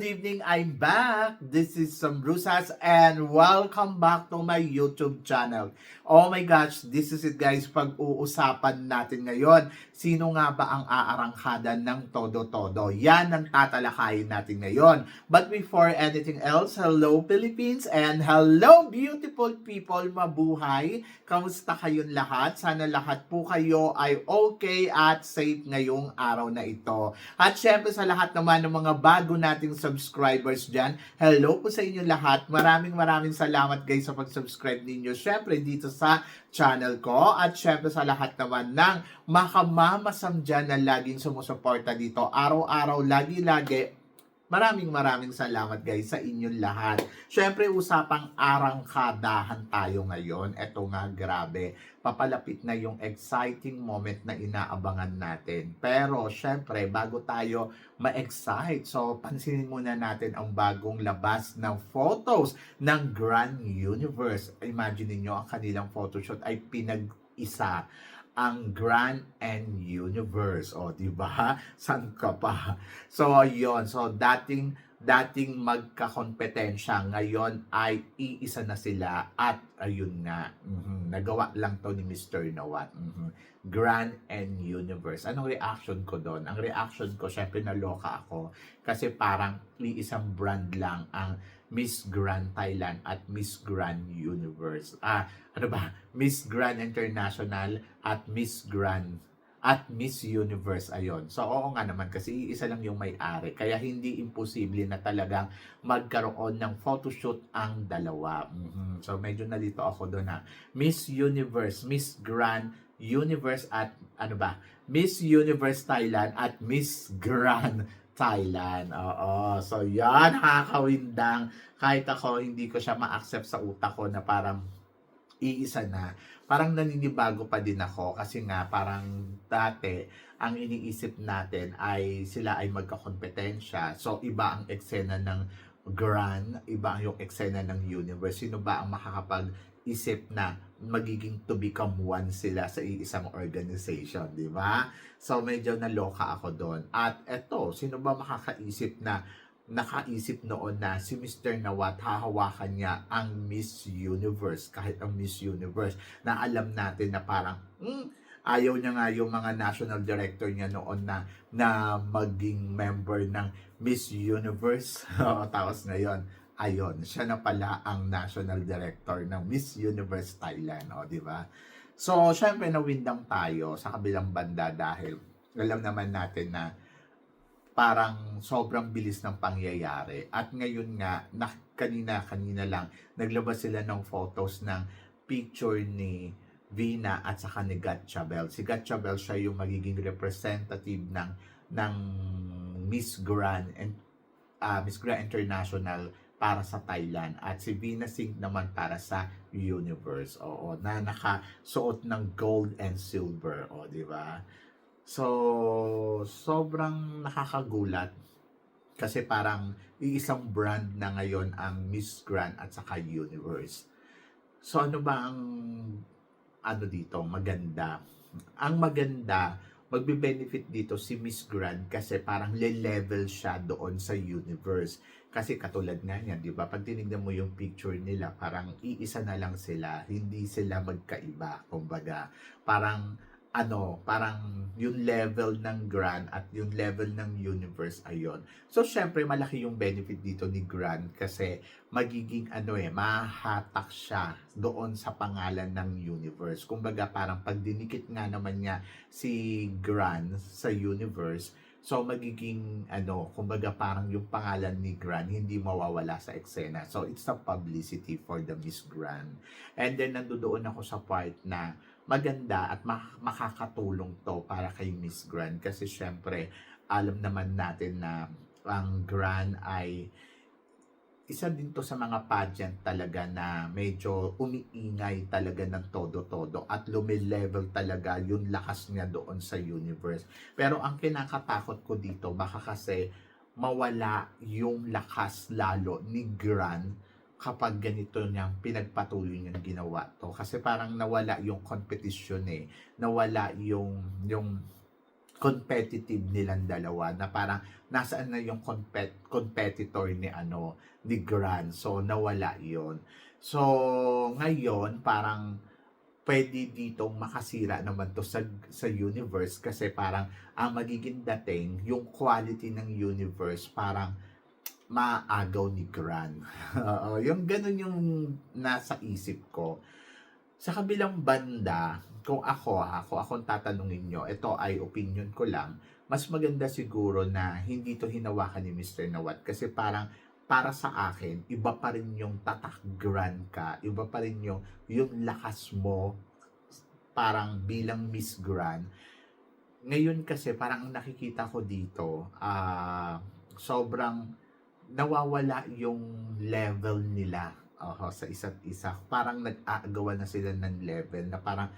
Good evening! I'm back! This is Sam Brusas and welcome back to my YouTube channel. Oh my gosh, this is it guys, pag-uusapan natin ngayon. Sino nga ba ang aarangkada ng Todo-Todo? Yan ang tatalakayin natin ngayon. But before anything else, hello Philippines and hello beautiful people, mabuhay! Kamusta kayong lahat? Sana lahat po kayo ay okay at safe ngayong araw na ito. At syempre sa lahat naman ng mga bago nating subscribers dyan, hello po sa inyo lahat. Maraming maraming salamat guys sa pag-subscribe ninyo. Syempre dito sa channel ko at syempre sa lahat naman ng makamamasam dyan na laging sumusuporta dito. Araw-araw, lagi-lagi, Maraming maraming salamat guys sa inyong lahat. Syempre usapang arangkadahan tayo ngayon. Eto nga grabe, papalapit na yung exciting moment na inaabangan natin. Pero syempre bago tayo ma-excite, so pansinin muna natin ang bagong labas ng photos ng Grand Universe. Imagine niyo ang kanilang photoshoot ay pinag-isa ang Grand and Universe. O, di ba? San ka pa? So, yon So, dating dating magkakompetensya ngayon ay iisa na sila at ayun nga mhm, nagawa lang to ni Mr. Nawat mhm. Grand and Universe anong reaction ko doon ang reaction ko syempre naloka ako kasi parang iisang brand lang ang Miss Grand Thailand at Miss Grand Universe ah ano ba Miss Grand International at Miss Grand at Miss Universe ayon. So oo nga naman kasi isa lang yung may-ari kaya hindi imposible na talagang magkaroon ng photoshoot ang dalawa. Mhm. So medyo nalito ako doon na Miss Universe, Miss Grand Universe at ano ba? Miss Universe Thailand at Miss Grand Thailand. Oo. So yan, nakakawindang. Kahit ako, hindi ko siya ma-accept sa utak ko na parang iisa na, parang naninibago pa din ako kasi nga parang dati ang iniisip natin ay sila ay magkakompetensya. So iba ang eksena ng Grand, iba yung eksena ng Universe. Sino ba ang makakapag-isip na magiging to become one sila sa isang organization, di ba? So medyo naloka ako doon. At eto, sino ba makakaisip na nakaisip noon na si Mr. Nawat hahawakan niya ang Miss Universe kahit ang Miss Universe na alam natin na parang hmm, ayaw niya nga yung mga national director niya noon na na maging member ng Miss Universe tapos ngayon ayon siya na pala ang national director ng Miss Universe Thailand o di ba so syempre nawindang tayo sa kabilang banda dahil alam naman natin na parang sobrang bilis ng pangyayari. At ngayon nga, na, kanina-kanina lang, naglabas sila ng photos ng picture ni Vina at saka ni Gatchabel. Si Gatchabel siya yung magiging representative ng ng Miss Grand and uh, Miss Grand International para sa Thailand at si Vina Singh naman para sa Universe. Oo, na nakasuot ng gold and silver, o di ba? So, sobrang nakakagulat kasi parang iisang brand na ngayon ang Miss Grand at saka Universe. So, ano ba ang ano dito, maganda? Ang maganda, magbe-benefit dito si Miss Grand kasi parang le-level siya doon sa universe. Kasi katulad nga niya, di ba? Pag tinignan mo yung picture nila, parang iisa na lang sila. Hindi sila magkaiba. Kumbaga, parang ano, parang yung level ng Grand at yung level ng Universe ayon. So, syempre, malaki yung benefit dito ni Grand kasi magiging ano eh, mahatak siya doon sa pangalan ng Universe. Kumbaga, parang pag dinikit nga naman niya si Grand sa Universe, So magiging ano, kumbaga parang yung pangalan ni Gran hindi mawawala sa eksena. So it's a publicity for the Miss Gran. And then nandoon ako sa part na maganda at mak- makakatulong to para kay Miss Gran kasi syempre alam naman natin na ang Gran ay isa din to sa mga pageant talaga na medyo umiingay talaga ng todo-todo at lumilevel talaga yung lakas niya doon sa universe. Pero ang kinakatakot ko dito, baka kasi mawala yung lakas lalo ni Gran kapag ganito niyang pinagpatuloy niyang ginawa to. Kasi parang nawala yung competition eh. Nawala yung, yung competitive nilang dalawa na parang nasaan na yung compet- competitor ni ano ni Grant so nawala yon so ngayon parang pwede dito makasira naman to sa sa universe kasi parang ang magiging dating yung quality ng universe parang maagaw ni Grant. Oo, yung ganun yung nasa isip ko. Sa kabilang banda, kung ako ha, kung akong tatanungin nyo, ito ay opinion ko lang, mas maganda siguro na hindi to hinawakan ni Mr. Nawat kasi parang para sa akin, iba pa rin yung tatak grand ka, iba pa rin yung, yung lakas mo parang bilang Miss Grand. Ngayon kasi parang ang nakikita ko dito, ah sobrang nawawala yung level nila oho, sa isa't isa. Parang nag-aagawan na sila ng level na parang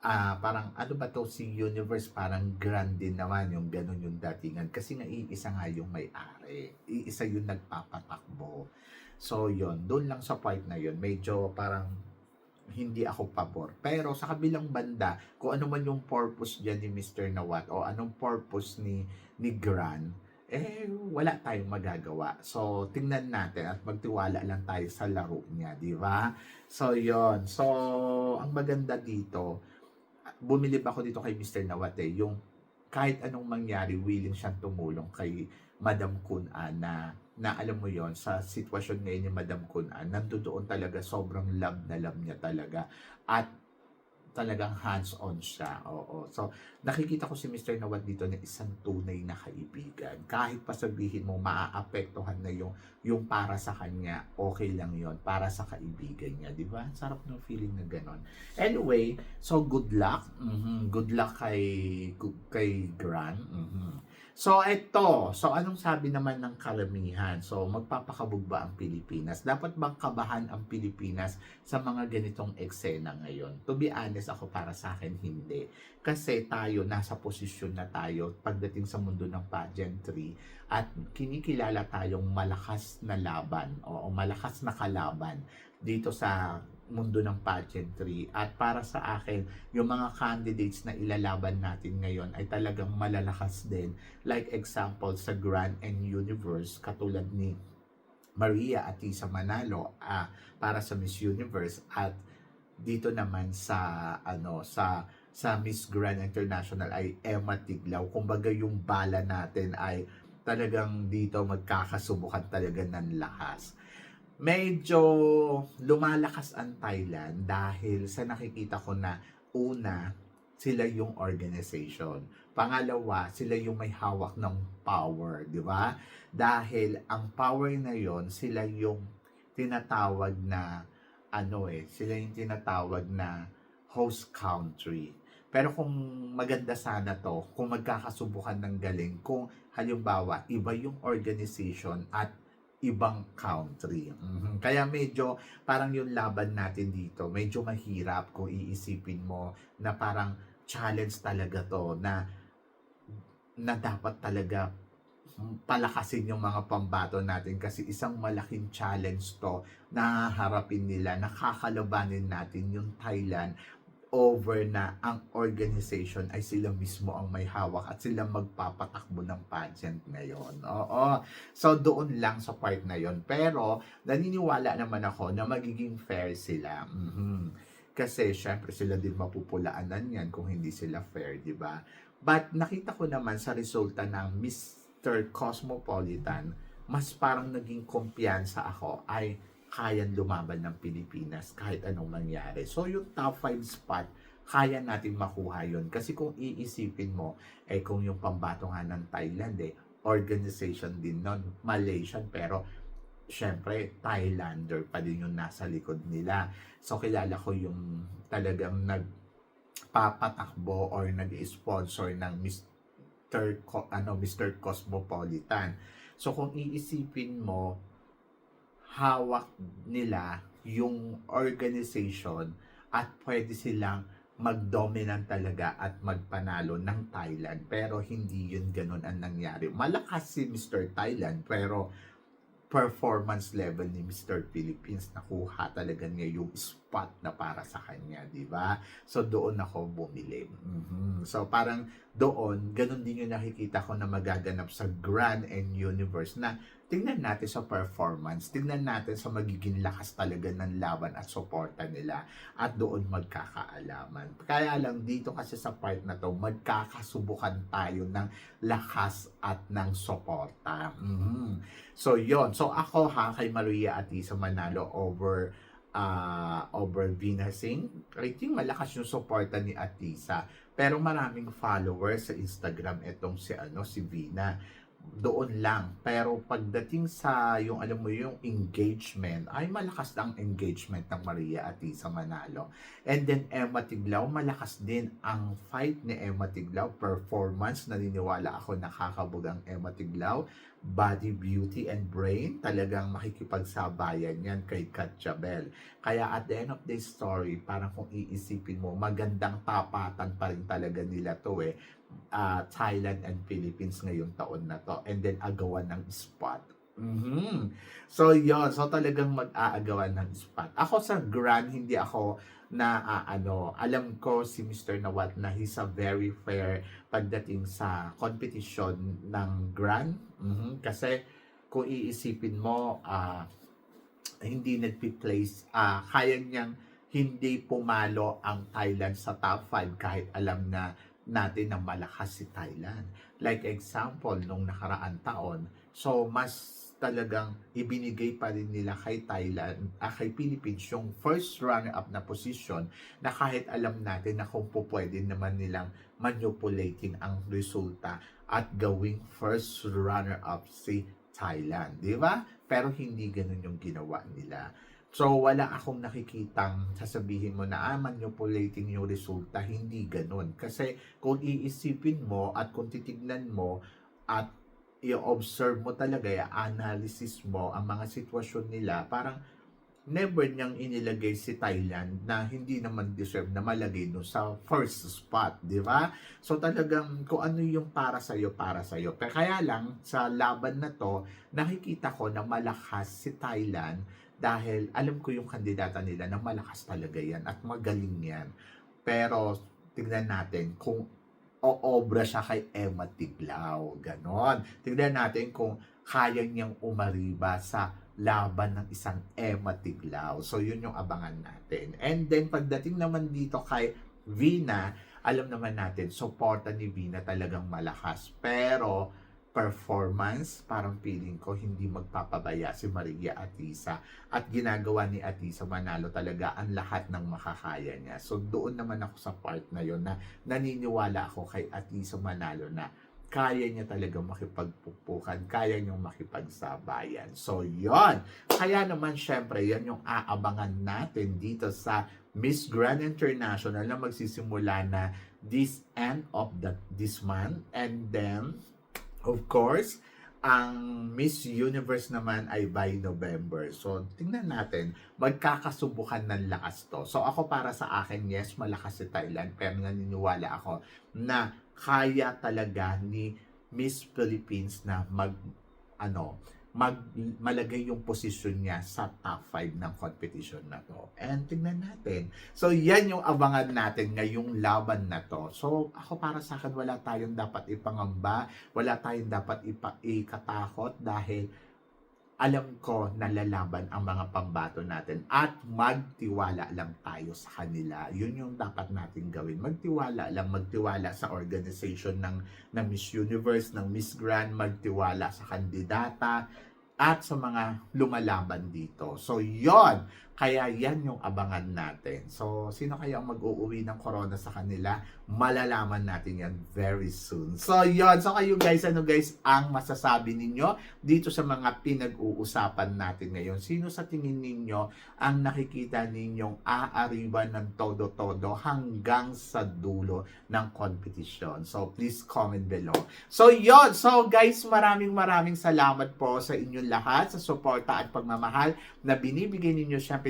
ah parang ano ba to si universe parang grand din naman yung ganun yung datingan. Kasi nga iisa nga yung may-ari. Iisa yung nagpapatakbo. So yon doon lang sa part na yon medyo parang hindi ako pabor. Pero sa kabilang banda kung ano man yung purpose diyan ni Mr. Nawat o anong purpose ni ni Gran eh wala tayong magagawa so tingnan natin at magtiwala lang tayo sa laro niya di ba so yon so ang maganda dito bumilib ako dito kay Mr. Nawate, yung kahit anong mangyari, willing siyang tumulong kay Madam Kun An na, na alam mo yon sa sitwasyon ngayon ni Madam Kun An, nandoon talaga sobrang love na love niya talaga. At talagang hands-on siya. Oo. So, nakikita ko si Mr. Nawat dito na isang tunay na kaibigan. Kahit pa sabihin mo, maaapektuhan na yung, yung para sa kanya, okay lang yon para sa kaibigan niya. Di ba? Sarap ng feeling na ganon. Anyway, so good luck. Mhm. Good luck kay, kay Gran. Mhm. So, eto. So, anong sabi naman ng karamihan? So, magpapakabog ang Pilipinas? Dapat bang kabahan ang Pilipinas sa mga ganitong eksena ngayon? To be honest, ako para sa akin, hindi. Kasi tayo, nasa posisyon na tayo pagdating sa mundo ng pageantry at kinikilala tayong malakas na laban o malakas na kalaban dito sa mundo ng pageantry. At para sa akin yung mga candidates na ilalaban natin ngayon ay talagang malalakas din. Like example sa Grand and Universe katulad ni Maria Atisa Manalo ah, para sa Miss Universe at dito naman sa ano sa sa Miss Grand International ay Emma Tiglaw. Kumbaga yung bala natin ay talagang dito magkakasubukan talaga ng lakas medyo lumalakas ang Thailand dahil sa nakikita ko na una, sila yung organization. Pangalawa, sila yung may hawak ng power, di ba? Dahil ang power na yon sila yung tinatawag na ano eh, sila yung tinatawag na host country. Pero kung maganda sana to, kung magkakasubukan ng galing, kung halimbawa, iba yung organization at ibang country. Mhm. Kaya medyo parang yung laban natin dito, medyo mahirap kung iisipin mo na parang challenge talaga to na na dapat talaga palakasin yung mga pambato natin kasi isang malaking challenge to na harapin nila, nakakalabanin natin yung Thailand over na ang organization ay sila mismo ang may hawak at sila magpapatakbo ng pageant ngayon. Oo. So doon lang sa part na yon. Pero naniniwala naman ako na magiging fair sila. Mhm. Kasi syempre sila din mapupulaanan yan kung hindi sila fair, di ba? But nakita ko naman sa resulta ng Mr. Cosmopolitan, mas parang naging kumpiyansa ako ay kayang lumaban ng Pilipinas kahit anong mangyari. So yung top 5 spot, kaya natin makuha yun. Kasi kung iisipin mo, eh kung yung pambato nga ng Thailand eh, organization din nun, Malaysian, pero syempre, Thailander pa din yung nasa likod nila. So kilala ko yung talagang nagpapatakbo or nag-sponsor ng Mr. Co- ano, Mr. Cosmopolitan. So kung iisipin mo, hawak nila yung organization at pwede silang mag-dominant talaga at magpanalo ng Thailand. Pero hindi yun ganun ang nangyari. Malakas si Mr. Thailand pero performance level ni Mr. Philippines nakuha talaga niya yung spot na para sa kanya, di ba? So doon ako bumili. Mhm. So parang doon, ganun din yung nakikita ko na magaganap sa Grand and Universe na tingnan natin sa performance, tingnan natin sa magiging lakas talaga ng laban at suporta nila at doon magkakaalaman. Kaya lang dito kasi sa part na to, magkakasubukan tayo ng lakas at ng suporta. Mhm. So yon So ako ha, kay Maria Atisa Manalo over uh, over Vina Singh, I think malakas yung suporta ni Atisa. Pero maraming followers sa Instagram itong si ano si Vina doon lang. Pero pagdating sa yung alam mo yung engagement, ay malakas ang engagement ng Maria Atisa Manalo. And then Emma Tiglao, malakas din ang fight ni Emma Tiglao. Performance, naniniwala ako nakakabog ang Emma Tiglao. Body, beauty, and brain, talagang makikipagsabayan yan kay Katja Bell. Kaya at the end of the story, parang kung iisipin mo, magandang tapatan pa rin talaga nila to eh uh, Thailand and Philippines ngayong taon na to. And then agawan ng spot. Mhm. So yon so talagang mag-aagawan ng spot. Ako sa Grand hindi ako na ah, ano, alam ko si Mr. Nawat na he's a very fair pagdating sa competition ng Grand. Mhm. Kasi kung iisipin mo ah hindi nagpi-place ah kaya niyang hindi pumalo ang Thailand sa top 5 kahit alam na natin na malakas si Thailand. Like example, nung nakaraan taon, so mas talagang ibinigay pa rin nila kay Thailand, ah, kay Philippines yung first runner-up na position na kahit alam natin na kung po pwede naman nilang manipulating ang resulta at gawing first runner-up si Thailand. Di ba? Pero hindi ganun yung ginawa nila. So, wala akong nakikitang sasabihin mo na ah, manipulating yung resulta. Hindi ganun. Kasi kung iisipin mo at kung titignan mo at i-observe mo talaga, i-analysis mo ang mga sitwasyon nila, parang never niyang inilagay si Thailand na hindi naman deserve na malagay no sa first spot, di ba? So talagang kung ano yung para sa iyo para sa iyo. Kaya lang sa laban na to, nakikita ko na malakas si Thailand dahil alam ko yung kandidata nila na malakas talaga yan at magaling yan. Pero tignan natin kung oobra siya kay Emma Tiglao. Ganon. Tignan natin kung kaya niyang umariba sa laban ng isang Emma Tiglao. So, yun yung abangan natin. And then, pagdating naman dito kay Vina, alam naman natin, suporta ni Vina talagang malakas. Pero, performance, parang feeling ko hindi magpapabaya si Maria Atisa at ginagawa ni Atisa Manalo talaga ang lahat ng makakaya niya. So doon naman ako sa part na yon na naniniwala ako kay Atisa Manalo na kaya niya talaga makipagpupukan, kaya niyang makipagsabayan. So, yon Kaya naman, syempre, yan yung aabangan natin dito sa Miss Grand International na magsisimula na this end of the, this month. And then, Of course, ang Miss Universe naman ay by November. So, tingnan natin, magkakasubukan ng lakas to. So, ako para sa akin, yes, malakas si Thailand, pero naniniwala ako na kaya talaga ni Miss Philippines na mag, ano, mag, malagay yung posisyon niya sa top 5 ng competition na to. And tingnan natin. So, yan yung abangan natin ngayong laban na to. So, ako para sa akin, wala tayong dapat ipangamba, wala tayong dapat ipa, ikatakot dahil alam ko na lalaban ang mga pambato natin at magtiwala lang tayo sa kanila. Yun yung dapat natin gawin. Magtiwala lang, magtiwala sa organization ng, ng Miss Universe, ng Miss Grand, magtiwala sa kandidata, at sa mga lumalaban dito. So, yon Kaya yan yung abangan natin. So, sino kaya ang mag-uuwi ng corona sa kanila? Malalaman natin yan very soon. So, yon So, kayo guys, ano guys, ang masasabi ninyo dito sa mga pinag-uusapan natin ngayon? Sino sa tingin ninyo ang nakikita ninyong aariban ng todo-todo hanggang sa dulo ng competition? So, please comment below. So, yon So, guys, maraming maraming salamat po sa inyong lahat sa suporta at pagmamahal na binibigay ninyo syempre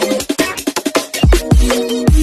Thank you.